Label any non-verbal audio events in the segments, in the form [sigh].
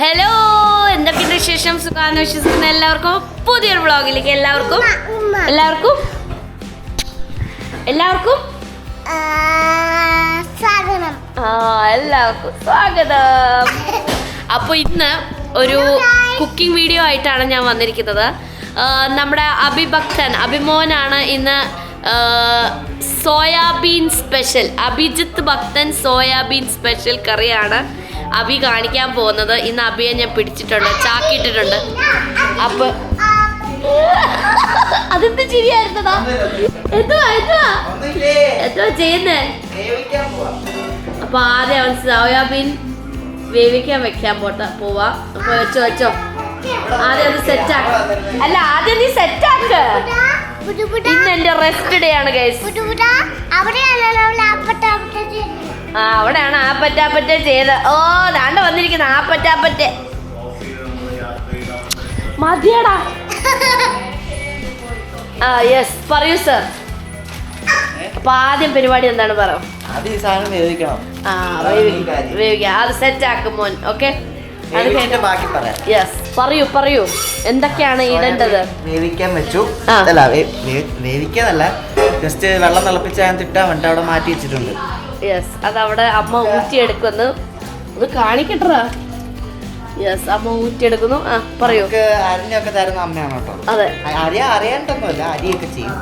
Hello എന്തൊക്കെയുണ്ട് വിശേഷം? സുഖാന്ന് വിശ്വസിക്കുന്ന എല്ലാവർക്കും പുതിയൊരു വ്ളോഗിലേക്ക് എല്ലാവർക്കും എല്ലാവർക്കും എല്ലാവർക്കും? സ്വാഗതം. ആ എല്ലാവർക്കും സ്വാഗതം. അപ്പോൾ ഇന്ന് ഒരു കുക്കിംഗ് വീഡിയോ ആയിട്ടാണ് ഞാൻ വന്നിരിക്കുന്നത്. നമ്മുടെ അഭിഭക്തൻ അഭിമോനാണ് ഇന്ന് സോയാബീൻ സ്പെഷ്യൽ അഭിജിത്ത് ഭക്തൻ സോയാബീൻ സ്പെഷ്യൽ കറിയാണ്. അഭി കാണിക്കാൻ പോകുന്നത് ഇന്ന് അഭിയെ ഞാൻ പിടിച്ചിട്ടുണ്ട് ചാക്കിയിട്ടിട്ടുണ്ട്. അപ്പൊ അതെന്ത് ചിരിയായിരുന്നതാ? എന്തുവാ എന്തുവാ? എന്തുവാ ചെയ്യുന്നേ? അപ്പൊ ആദ്യം അവൻ സോയാബീൻ വേവിക്കാൻ വെക്കാൻ പോട്ടെ പോവാ. അപ്പൊ വെച്ചോ വെച്ചോ. ആദ്യം അത് സെറ്റാക്ക അല്ല ആദ്യം നീ സെറ്റാക്ക ഇന്ന് എന്റെ റെസ്റ്റ് ഡേ ആണ് ഗൈസ് ആ അവിടെയാണ് ആ പറ്റാപ്പറ്റ ചെയ്ത്. ഓ ദാണ്ട വന്നിരിക്കുന്ന ആ പറ്റാപ്പറ്റ മതിയടാ. ആ യെസ് പറയൂ സർ അപ്പൊ ആദ്യം പരിപാടി എന്താണ് പറ? ആ. വേവിക്കാം അത് സെറ്റ് ആക്കും മോൻ ഓക്കെ പറയാം. പറയൂ പറയൂ. എന്തൊക്കെയാണ് ഇടേണ്ടത്? വേവിക്കാൻ വെച്ചു. അല്ല വേ- വേ- വേവിക്കാനല്ല ജസ്റ്റ് വെള്ളം തിളപ്പിച്ച് ഞാൻ തിട്ടാൻ വേണ്ടി അവിടെ മാറ്റി വെച്ചിട്ടുണ്ട്. യെസ് അതവിടെ അമ്മ ഊറ്റിയെടുക്കുന്നു. അത് കാണിക്കട്ടാ യെസ് അമ്മ ഊറ്റിയെടുക്കുന്നു. ആ പറയൂ. അരിഞ്ഞൊക്കെ തരുന്ന അമ്മയാണ് കേട്ടോ? അതെ. അരി അറിയാണ്ടൊന്നുമല്ല അരിയൊക്കെ ചെയ്യും.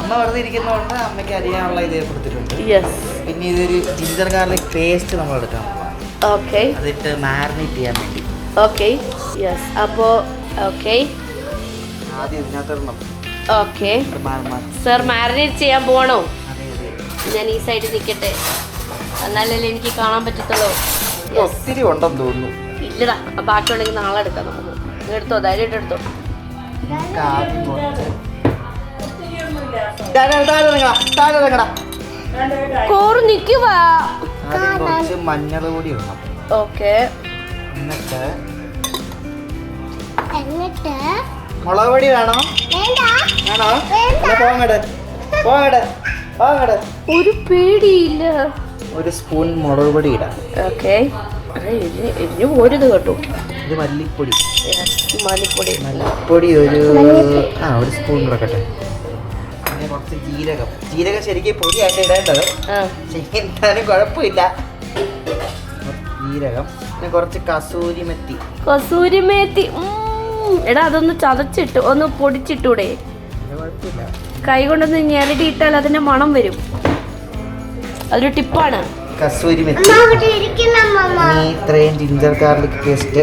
അമ്മ വെറുതെ ഇരിക്കുന്നതുകൊണ്ട് അമ്മയ്ക്ക് അറിയാനുള്ള ഇത് കൊടുത്തിട്ടുണ്ട്. യെസ് പിന്നെ ഇതൊരു ജിഞ്ചർ ഗാർലിക് പേസ്റ്റ് നമ്മൾ എടുക്കാം ഓക്കെ അതിട്ട് മാരിനേറ്റ് ചെയ്യാൻ വേണ്ടി. ഓക്കെ യെസ് അപ്പോ ഓക്കെ ആദ്യം ഇതിനകത്ത് ഓക്കെ സർ മാരിനേറ്റ് ചെയ്യാൻ പോകണോ. ഞാൻ ഈ സൈഡിൽ നിൽക്കട്ടെ എന്നാലല്ലേ എനിക്ക് കാണാൻ പറ്റത്തുള്ളൂ. ഒത്തിരി ഉണ്ടെന്ന് തോന്നുന്നു. ഇല്ലടാ ബാക്കിയുണ്ടെങ്കിൽ നാളെ എടുക്കാം നമുക്ക്. എടുത്തോ ധൈര്യമായിട്ട് എടുത്തോ. കോറ് നിൽക്കുക ആദ്യം കുറച്ച് മഞ്ഞൾ പൊടി ഇടണം. ഓക്കെ. എന്നിട്ട് എന്നിട്ട് മുളക് പൊടി വേണോ? വേണ്ട. വേണോ? പോകട്ടെ പോകട്ടെ പോങ്ങട്. പോങ്ങട്. ഒരു പേടിയില്ല. ഒരു സ്പൂൺ മുളക് പൊടി ഇടാം. ഓക്കെ. എരിഞ്ഞു പോരുത് കേട്ടോ. ഇത് മല്ലിപ്പൊടി. മല്ലിപ്പൊടി. മല്ലിപ്പൊടി ഒരു ആ ഒരു സ്പൂൺ കിടക്കട്ടെ പിന്നെ കുറച്ച് ജീരകം. ജീരകം ശരിക്കും പൊടിയായിട്ട് ഇടേണ്ടത്. എന്തായാലും കുഴപ്പമില്ല. ജീരകം. പിന്നെ കുറച്ച് കസൂരിമെത്തി. കസൂരിമെത്തി. എടാ അതൊന്ന് ചതച്ചിട്ട് ഒന്ന് പൊടിച്ചിട്ടൂടെ. കുഴപ്പമില്ല. കൈ കൊണ്ടൊന്ന് ഞെരടിയിട്ടാൽ അതിന്റെ മണം വരും. അതൊരു ടിപ്പാണ്. കസൂരി മെത്തി. അവിടെ ഇരിക്കുന്ന അമ്മമ്മ ഇനി ഇത്രയും ginger garlic paste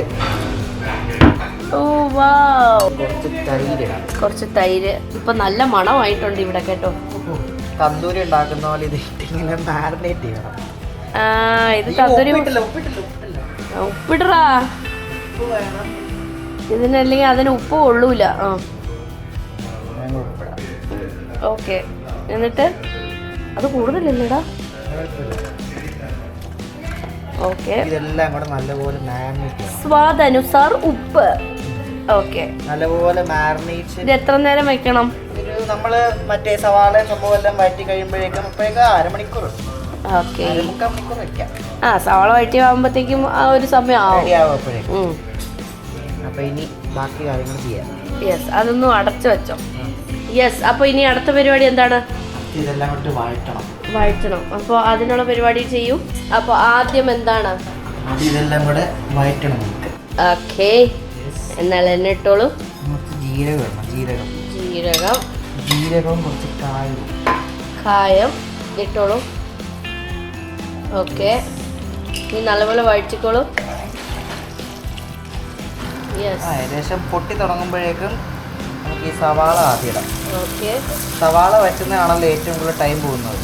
oh wow. കുറച്ച് തൈര്. കുറച്ച് തൈര്. ഇപ്പൊ നല്ല മണമായിട്ടുണ്ട് ഇവിടെ കേട്ടോ. തന്തൂരി ഉണ്ടാക്കുന്ന പോലെ ഇത് ഇങ്ങനെ മാരിനേറ്റ് ചെയ്യണം. ആ ഇത് തന്തൂരി. ഉപ്പിടറാ. ഇതിനല്ലെങ്കിൽ അതിന് ഉപ്പ് കൊള്ളൂല. ആ. ഓക്കെ. എന്നിട്ട്? അത് കൂടുതലില്ലടാ. ഓക്കെ. ഇതെല്ലാം കൂടെ നല്ലപോലെ സ്വാദനുസാർ ഉപ്പ്. ഓക്കെ. നല്ലപോലെ മാരിനേറ്റ് ഇത് എത്ര നേരം വെക്കണം? ഒരു നമ്മൾ മറ്റേ സവാള സംഭവം എല്ലാം വഴറ്റി കഴിയുമ്പോഴേക്കും അപ്പോഴേക്കും അരമണിക്കൂർ. ഓക്കെ. ആ സവാള വഴറ്റി ആകുമ്പോഴത്തേക്കും ആ ഒരു സമയം ആവും. റെഡി അപ്പൊ ഇനി ബാക്കി കാര്യങ്ങൾ ചെയ്യാം. യെസ് അതൊന്നും അടച്ചു വെച്ചോ. യെസ് അപ്പോൾ ഇനി അടുത്ത പരിപാടി എന്താണ്? ഇതെല്ലാം കൊണ്ട് വഴറ്റണം വഴറ്റണം അപ്പോൾ അതിനുള്ള പരിപാടി ചെയ്യൂ. അപ്പോൾ ആദ്യം എന്താണ്? ഇതെല്ലാം കൂടെ വഴറ്റണം നമുക്ക്. ഓക്കെ എന്നാൽ എന്നെ ഇട്ടോളൂ. കുറച്ച് ജീരകം ഇടണം ജീരകം. ജീരകം. ജീരകവും കുറച്ച് കായും. കായം ഇട്ടോളൂ. ഓക്കെ ഇനി നല്ലപോലെ വഴിച്ചിക്കോളൂ ഏകദേശം പൊട്ടി തുടങ്ങുമ്പോഴേക്കും നമുക്ക് ഈ സവാള ആദ്യം ഇടാം. സവാള വറ്റുന്നതാണല്ലോ ഏറ്റവും കൂടുതൽ ടൈം പോകുന്നത്.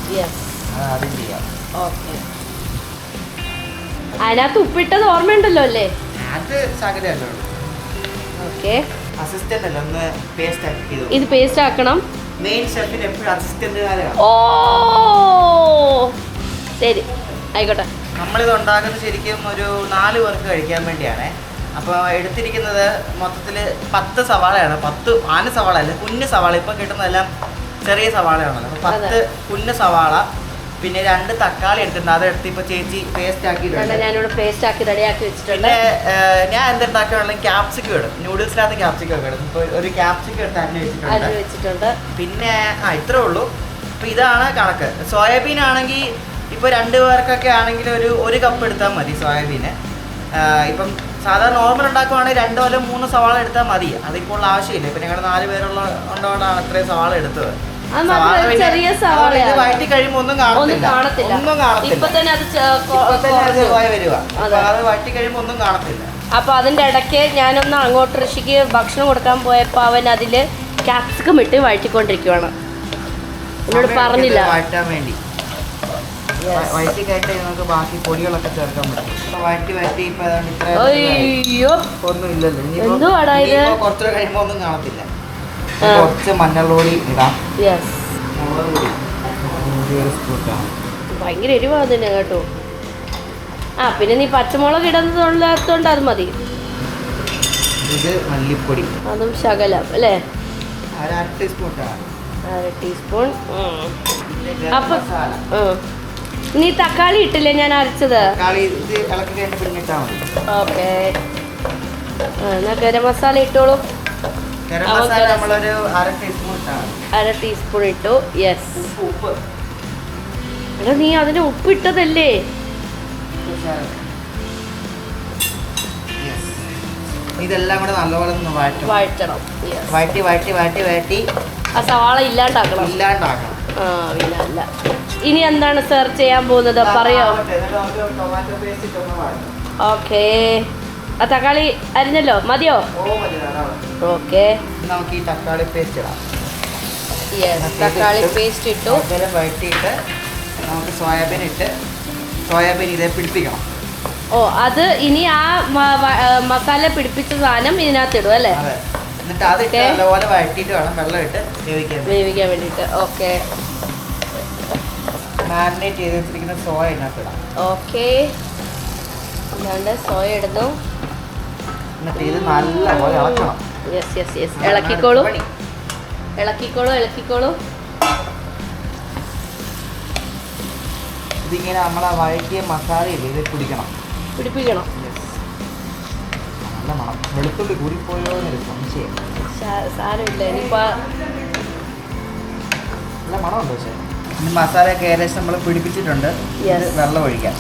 അത് ആദ്യം ചെയ്യാം. അതിനകത്ത് ഉപ്പിട്ടത് ഓർമ്മയുണ്ടല്ലോ അല്ലേ? അത് ഓക്കെ അസിസ്റ്റന്റ് അല്ല ഒന്ന് പേസ്റ്റ് ആക്കി ഇത് പേസ്റ്റ് ആക്കണം. മെയിൻ ഷെഫിന് എപ്പോഴും ഓ! ശരി. ആയിക്കോട്ടെ. നമ്മളിത് ഉണ്ടാക്കുന്നത് ശരിക്കും ഒരു നാല് പേർക്ക് കഴിക്കാൻ വേണ്ടിയാണേ. അപ്പോൾ എടുത്തിരിക്കുന്നത് മൊത്തത്തിൽ പത്ത് സവാളയാണ്. പത്ത് ആന സവാള അല്ല? കുഞ്ഞ് സവാള. ഇപ്പം കിട്ടുന്നതെല്ലാം ചെറിയ സവാളയാണ് അപ്പോൾ പത്ത് കുഞ്ഞ് സവാള പിന്നെ രണ്ട് തക്കാളി എടുത്തിട്ടുണ്ട്. അതെടുത്ത് ഇപ്പൊ ചേച്ചി പേസ്റ്റ് കണ്ട ആക്കിയിട്ടുണ്ട് ഞാനിവിടെ പേസ്റ്റ് ആക്കി റെഡിയാക്കി വെച്ചിട്ടുണ്ട്. ഞാൻ എന്തുണ്ടാക്കുകയാണെങ്കിൽ ക്യാപ്സിക്കം ഇടും. നൂഡിൽസിനകത്ത് ക്യാപ്സിക്കം ഒക്കെ ഇടും. ഇപ്പൊ ഒരു ക്യാപ്സിക്കം എടുത്ത് അരിഞ്ഞ് വെച്ചിട്ടുണ്ട്. വെച്ചിട്ടുണ്ട്. പിന്നെ ആ ഇത്രേ ഉള്ളൂ. അപ്പൊ ഇതാണ് കണക്ക്. സോയാബീൻ ആണെങ്കിൽ ഇപ്പൊ രണ്ട് പേർക്കൊക്കെ ആണെങ്കിൽ ഒരു ഒരു കപ്പ് എടുത്താൽ മതി സോയാബീന് ഇപ്പം സാധാരണ നോർമൽ ഉണ്ടാക്കുവാണെങ്കിൽ രണ്ടോ അല്ല മൂന്ന് സവാള എടുത്താൽ മതി. അതിപ്പോൾ ഉള്ള ആവശ്യമില്ല. ഇപ്പൊ ഞങ്ങൾ നാല് പേരുള്ള ഉണ്ടോണ്ടാണ് അത്രയും സവാള എടുത്തത്. കഴിയുമ്പോ സവാള ചെറിയ. വഴറ്റി കഴിയുമ്പോൾ ഒന്നും കാണത്തില്ല. ഒന്നും ഇപ്പൊ കാണത്തില്ല. തന്നെ അത് വഴറ്റി കഴിയുമ്പോൾ ഒന്നും കാണത്തില്ല. അപ്പൊ അതിന്റെ ഇടയ്ക്ക് ഞാനൊന്ന് അങ്ങോട്ട് ഋഷിക്ക് ഭക്ഷണം കൊടുക്കാൻ പോയപ്പോ അവൻ അതിൽ ക്യാപ്സിക്കം ഇട്ട് വഴറ്റിക്കൊണ്ടിരിക്കുവാണ്. എന്നോട് പറഞ്ഞില്ല. വഴറ്റാൻ വേണ്ടി. വ- വഴറ്റി കയറ്റി നമുക്ക് ബാക്കി പൊടികളൊക്കെ ചേർക്കാൻ പറ്റും. ഇപ്പൊ വഴറ്റി വഴറ്റി ഇപ്പൊ ഇത്ര അയ്യോ. ഒന്നും ഇല്ലല്ലോ. ഇത്? കുറച്ചുകൂടെ കഴിയുമ്പോ ഒന്നും കാണത്തില്ല. കുറച്ച് മഞ്ഞളോടി ഇടാം. ഭയങ്കര എരിവാ തന്നെ കേട്ടോ. ആ പിന്നെ നീ പച്ചമുളക് ഇടുന്നതുകൊണ്ട് അത് മതി. ഇത് മല്ലിപ്പൊടി. അതും ശകലം അല്ലേ? അര ടീസ്പൂൺ അര ടീസ്പൂൺ അപ്പൊ. നീ തക്കാളി ഇട്ടില്ലേ ഞാൻ അരച്ചത്? ഓക്കെ. എന്നാ ഗരം മസാല ഇട്ടോളൂ. അര ടീസ്പൂൺ ഇട്ടു യെസ് ഉപ്പ് ഉപ്പ്. എടാ നീ അതിന് ഉപ്പിട്ടതല്ലേ Yes. ഇതെല്ലാം കൂടെ നല്ലപോലെ വഴറ്റണം. വഴറ്റി വഴറ്റി വഴറ്റി വഴറ്റി. ആ സവാള ഇല്ലാണ്ടാക്കണം. ഇല്ലാണ്ടാക്കണം. ആ ഇല്ല അല്ല ഇനി എന്താണ് സെർച്ച് ചെയ്യാൻ പോകുന്നത്? പറയോ? ഓക്കെ ആ തക്കാളി അരിഞ്ഞല്ലോ? മതിയോ? ഓക്കെ നമുക്ക് ഈ തക്കാളി പേസ്റ്റ് ഇടാം. തക്കാളി പേസ്റ്റ് ഇട്ടു ശകലം വഴറ്റിയിട്ട് നമുക്ക് സോയാബീൻ ഇട്ട് സോയാബീൻ ഇതേ പിടിപ്പിക്കണം. ഓ അത് ഇനി ആ മസാല പിടിപ്പിച്ച സാധനം ഇതിനകത്ത് ഇടും അല്ലേ? എന്നിട്ട് അത്. നല്ലപോലെ വഴറ്റിയിട്ട് വേണം വെള്ളം ഇട്ട് വേവിക്കാൻ വേണ്ടിയിട്ട്. ഓക്കെ മാരിനേറ്റ് ചെയ്ത് വെച്ചിരിക്കുന്ന സോയ ഇതിനകത്ത് ഇടാം ഓക്കെ സോയ ഇടുന്നു. എന്നിട്ട് ഇത് നല്ലപോലെ ഇളക്കണം. യെസ് യെസ് യെസ് ഇളക്കിക്കോളൂ. ഇളക്കിക്കോളൂ ഇളക്കിക്കോളൂ. ഇതിങ്ങനെ നമ്മളെ വഴക്കിയ മസാലയില്ലേ ഇത് പിടിക്കണം. പിടിപ്പിക്കണം. നല്ല മണം. വെളുത്തുള്ളി കൂടിപ്പോയോ എന്നൊരു സംശയം. സാരമില്ല. ഇനിയിപ്പോ നല്ല മണമുണ്ടോ പക്ഷേ ഈ മസാലയൊക്കെ ഏകദേശം നമ്മൾ പിടിപ്പിച്ചിട്ടുണ്ട്. വെള്ളം ഒഴിക്കാം.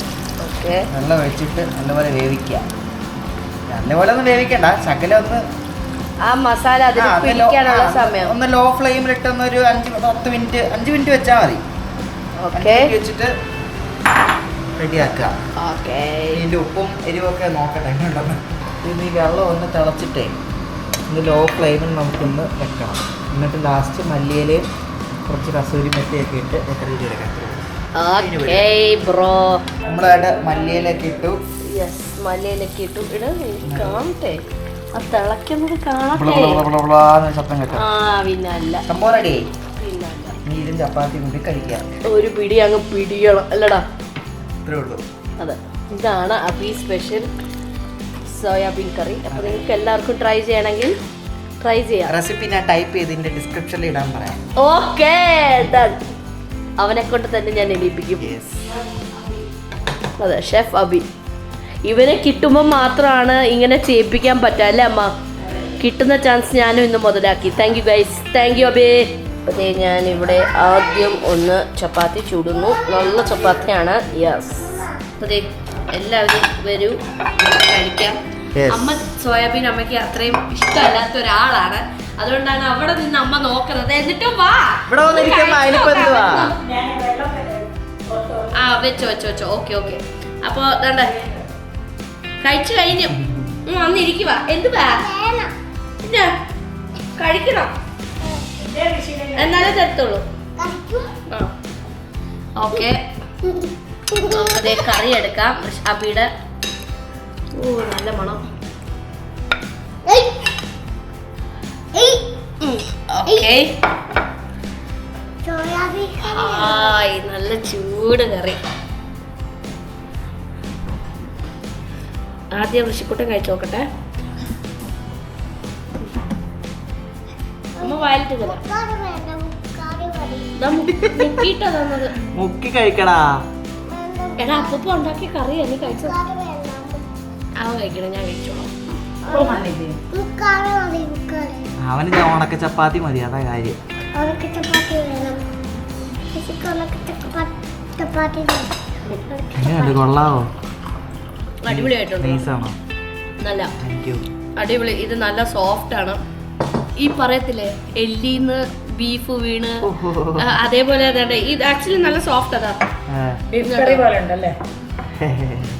വെള്ളം ഒഴിച്ചിട്ട് നല്ലപോലെ വേവിക്കുക നല്ലപോലെ ഒന്നും വേവിക്കണ്ട. ശകലം ഒന്ന് ആ മസാല സമയം. ഒന്ന് ലോ ഫ്ലെയിമിലിട്ട് ഒന്ന് ഒരു അഞ്ച് പത്ത് മിനിറ്റ് അഞ്ച് മിനിറ്റ് വെച്ചാൽ മതി. വെച്ചിട്ട് റെഡിയാക്കുക ഇതിന്റെ ഉപ്പും എരിവൊക്കെ നോക്കട്ടെ എങ്ങനെയുണ്ടെന്ന്. ഇത് ഈ വെള്ളം ഒന്ന് തിളച്ചിട്ടേ ഒന്ന് ലോ ഫ്ലെയിമിൽ നമുക്കൊന്ന് വെക്കണം. എന്നിട്ട് ലാസ്റ്റ് മല്ലിയിലയും കുറച്ച് കസൂരി മെത്തയൊക്കെ ഇട്ട് എത്ര രീതി എടുക്കാൻ ഓക്കെ ബ്രോ നമ്മളവിടെ മല്ലിയിലൊക്കെ ഇട്ടു. യെസ് മലയിലൊക്കെ ഇട്ടു. കാണട്ടെ. ആ തിളയ്ക്കുന്നത് കാണട്ടെ. ശബ്ദം കേട്ടോ. ആ പിന്നല്ല. സംഭവം റെഡി പിന്നല്ല. ഇനി ഇതും ചപ്പാത്തി കൂടി കഴിക്കാം. ഒരു പിടി അങ്ങ് പിടിയണം. അല്ലടാ. ഇത്രേ ഉള്ളൂ. അതെ. ഇതാണ് അബി സ്പെഷ്യൽ സോയാബീൻ കറി അപ്പോൾ നിങ്ങൾക്ക് എല്ലാവർക്കും ട്രൈ ചെയ്യണമെങ്കിൽ ട്രൈ ചെയ്യാം. റെസിപ്പി ഞാൻ ടൈപ്പ് ചെയ്ത് ഇതിന്റെ ഡിസ്ക്രിപ്ഷനിൽ ഇടാൻ പറയാം. ഓക്കേ അവനെ കൊണ്ട് തന്നെ ഞാൻ എണീപ്പിക്കും. അതെ ഷെഫ് അബി. ഇവനെ കിട്ടുമ്പോൾ മാത്രമാണ് ഇങ്ങനെ ചെയ്യിപ്പിക്കാൻ പറ്റുക അല്ലേ അമ്മ? കിട്ടുന്ന ചാൻസ് ഞാനും ഇന്ന് മുതലാക്കി. Thank you guys thank you അബേ. അതെ ഞാൻ ഇവിടെ ആദ്യം ഒന്ന് ചപ്പാത്തി ചൂടുന്നു. നല്ല ചപ്പാത്തിയാണ്. യെസ് അതെ എല്ലാവരും വരൂ. കഴിക്കാം. അമ്മ സോയാബീൻ അമ്മയ്ക്ക് അത്രയും ഇഷ്ടമല്ലാത്ത ഒരാളാണ്. അതുകൊണ്ടാണ് അവിടെ നിന്ന് അമ്മ നോക്കുന്നത്. എന്നിട്ടും വാ. ഇവിടെ? ആ വെച്ചോ വെച്ചോ വെച്ചോ. Okay okay. അപ്പോ ദാണ്ട കഴിച്ചു കഴിഞ്ഞു. വന്നിരിക്കുക എന്ത് പിന്നെ കഴിക്കണം? എന്നാലേ തരത്തുള്ളൂ. ഓക്കെ. അതേ കറി എടുക്കാം. അബിയുടെ ഓ നല്ല മണം. ഏയ്. ഏയ്. ഓക്കെ. സോയാബീൻ ഹായ് നല്ല ചൂട് കറി. ആദ്യം ഋഷിക്കുട്ടൻ കഴിച്ചു നോക്കട്ടെ. അമ്മ വായിലിട്ട് മുക്കി കഴിക്കടാ. എടാ അപ്പപ്പോ ഉണ്ടാക്കിയ കറിയാ നീ കഴിക്കണം ഞാൻ കഴിച്ചോളാം. അവന് ദേ ഉണക്ക ചപ്പാത്തി മതി അതാ കാര്യം. ഉണക്ക ചപ്പാത്തി വേണം. ചപ്പാത്തി. എങ്ങനെയുണ്ട് കൊള്ളാവോ അടിപൊളിയായിട്ടുണ്ട്. നല്ല. അടിപൊളി. ഇത് നല്ല സോഫ്റ്റ് ആണ്. ഈ പറയത്തില്ലേ എല്ലിന്ന് ബീഫ് വീണ് അതേപോലെ ഇത് ആക്ച്വലി നല്ല സോഫ്റ്റ് അതാ. ബീഫ് കറി പോലെ ഉണ്ടല്ലേ? [laughs]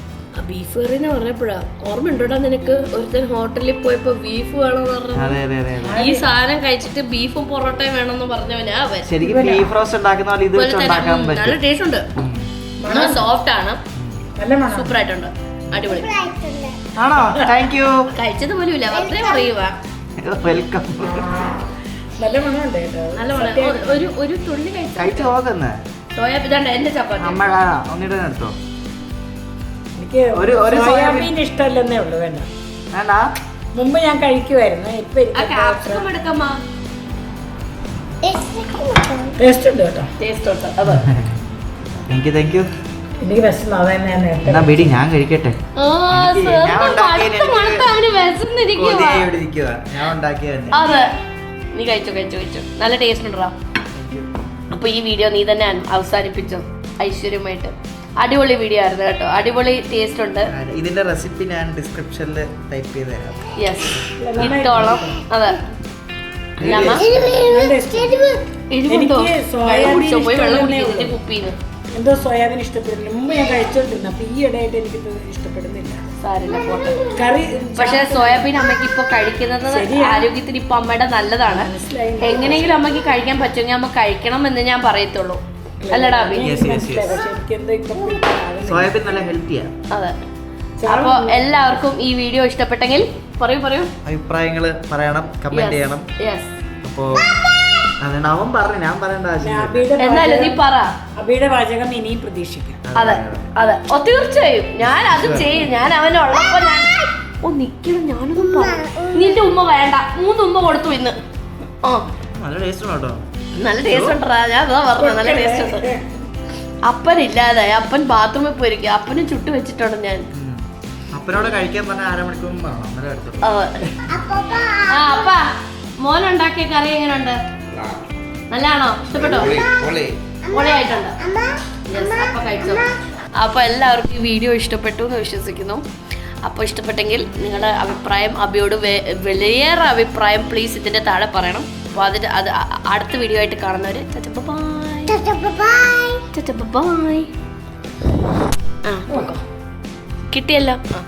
ബീഫ് കറി എന്ന് പറഞ്ഞപ്പോഴാ ഓർമ്മ ഉണ്ടോടാ നിനക്ക്? ഒരുത്തൻ ഹോട്ടലിൽ പോയപ്പോ ബീഫ് വേണമെന്ന് പറഞ്ഞു അതെ അതെ അതെ അതെ. ഈ സാധനം കഴിച്ചിട്ട് ബീഫും പൊറോട്ടയും വേണമെന്ന് പറഞ്ഞവനാ അവൻ. ശരിക്കും ബീഫ് റോസ്റ്റ് ഉണ്ടാക്കുന്ന പോലെ ഇത് അതുപോലെ തന്നെ ഉണ്ടാക്കാൻ ഉം, നല്ല പറ്റും ടേസ്റ്റ് ഉണ്ട് നല്ല സോഫ്റ്റ് ആണ്. നല്ല മണം. സൂപ്പർ ആയിട്ടുണ്ട് അടിപൊളി. ആണോ? താങ്ക് യു കഴിച്ചത് പോലും ഇല്ല വെറുതെ പറയുക വെൽക്കം നല്ല മണമുണ്ട് കേട്ടോ. നല്ല മണം. ഒ- ഒരു ഒരു തുള്ളി കഴിച്ചു കഴിച്ചു പോകുന്നേ സോയാ ഇതാണ്ട് എന്റെ ചപ്പാത്തി. അമ്മ ഒന്നിട്ട് എടുത്തോ. എനിക്ക് ഒരു- ഒരു സോയാബീൻ ഇഷ്ടമല്ലെന്നേ ഉള്ളൂ വേണ്ട. വേണ്ട. മുമ്പ് ഞാൻ കഴിക്കുമായിരുന്നു ഇപ്പൊ ക്യാപ്സിക്കം. ടേസ്റ്റ് ഉണ്ട് കേട്ടോ. ടേസ്റ്റ് ഉണ്ട് അതെ. താങ്ക് യു താങ്ക് യു എനിക്ക് വിശന്നു ഞാൻ നേരത്തെ എന്നാ ബിടി ഞാൻ കഴിക്കട്ടെ. ആ, എനിക്ക് സ്വന്തം ഞാൻ ഉണ്ടാക്കിയതിന് മടുത്ത് മടുത്ത് അവന് വിശന്നിരിക്കുവാ. കൊതിയായി ഇവിടെ ഇരിക്കുവാ. ഞാൻ ഉണ്ടാക്കിയ തന്നെ അതെ. നീ കഴിച്ചോ കഴിച്ചോ കഴിച്ചോ. നല്ല ടേസ്റ്റ് ഉണ്ടോ അപ്പൊ ഈ വീഡിയോ നീ തന്നെ അവസാനിപ്പിച്ചോ ഐശ്വര്യമായിട്ട്. അടിപൊളി വീഡിയോ ആയിരുന്നു കേട്ടോ. അടിപൊളി ടേസ്റ്റ് ഉണ്ട്. ഇതിന്റെ റെസിപ്പി ഞാൻ ഡിസ്ക്രിപ്ഷനിൽ ടൈപ്പ് ചെയ്ത് തരാം യെസ് ഇട്ടോളം. അതെ. എന്തോ സോയാബീൻ ഇഷ്ടപ്പെടുന്നില്ല. മുമ്പ് ഞാൻ കഴിച്ചോണ്ടിരുന്നു. അപ്പൊ ഈ ഇടയായിട്ട് എനിക്ക് ഇഷ്ടപ്പെടുന്നില്ല. സാരില്ല പോട്ടെ. കറി പക്ഷെ സോയാബീൻ അമ്മയ്ക്ക് ഇപ്പൊ കഴിക്കുന്നത് ആരോഗ്യത്തിന് ഇപ്പൊ അമ്മയുടെ നല്ലതാണ്. എങ്ങനെയെങ്കിലും അമ്മയ്ക്ക് കഴിക്കാൻ പറ്റുമെങ്കിൽ അമ്മ കഴിക്കണം എന്ന് ഞാൻ പറയത്തുള്ളൂ. അല്ലടാ. സോയാബീൻ നല്ല ഹെൽത്തിയാ അതെ. അപ്പൊ എല്ലാവർക്കും ഈ വീഡിയോ ഇഷ്ടപ്പെട്ടെങ്കിൽ പറയൂ പറയൂ. അഭിപ്രായങ്ങൾ പറയണം കമന്റ് ചെയ്യണം. അപ്പോ അതുകൊണ്ട് അവൻ പറഞ്ഞു ഞാൻ പറയേണ്ട അബിയുടെ എന്നാലും നീ പാചകം- പറ. അബിയുടെ പാചകം ഇനിയും പ്രതീക്ഷിക്കാം. അതെ അതെ ഓ തീർച്ചയായും ഞാൻ അത് ചെയ്യും. ഞാൻ അവനുള്ളപ്പോ ഞാൻ ഓ നിക്കണം ഞാനൊന്നും നിന്റെ ഉമ്മ വേണ്ട. മൂന്ന് ഉമ്മ കൊടുത്തു ഇന്ന്. ആ. നല്ല ടേസ്റ്റ് കേട്ടോ നല്ല ടേസ്റ്റ് ഉണ്ടാ ഞാൻ അതാ പറഞ്ഞത്. നല്ല ടേസ്റ്റ് ഉണ്ട്. അപ്പൻ ഇല്ലാതായി അപ്പൻ ബാത്റൂമിൽ പോയിരിക്കും അപ്പനും ചുട്ടു വെച്ചിട്ടുണ്ട് ഞാൻ. അപ്പനോട് കഴിക്കാൻ പറഞ്ഞ അരമണിക്കൂർ ആ അപ്പ. മോൻ ഉണ്ടാക്കിയ കറി എങ്ങനെയുണ്ട് നല്ലതാണോ ഇഷ്ടപ്പെട്ടോ? പൊളിയായിട്ടുണ്ട്. അപ്പൊ കഴിച്ചോ. അപ്പോൾ എല്ലാവർക്കും ഈ വീഡിയോ ഇഷ്ടപ്പെട്ടു എന്ന് വിശ്വസിക്കുന്നു. അപ്പോൾ ഇഷ്ടപ്പെട്ടെങ്കിൽ നിങ്ങളുടെ അഭിപ്രായം അബിയോട് വിലയേറെ അഭിപ്രായം പ്ലീസ് ഇതിന്റെ താഴെ പറയണം. അപ്പോൾ അതിന് അത് അടുത്ത വീഡിയോ ആയിട്ട് കാണുന്നവർ ബൈ ആ കിട്ടിയല്ലോ. ആ.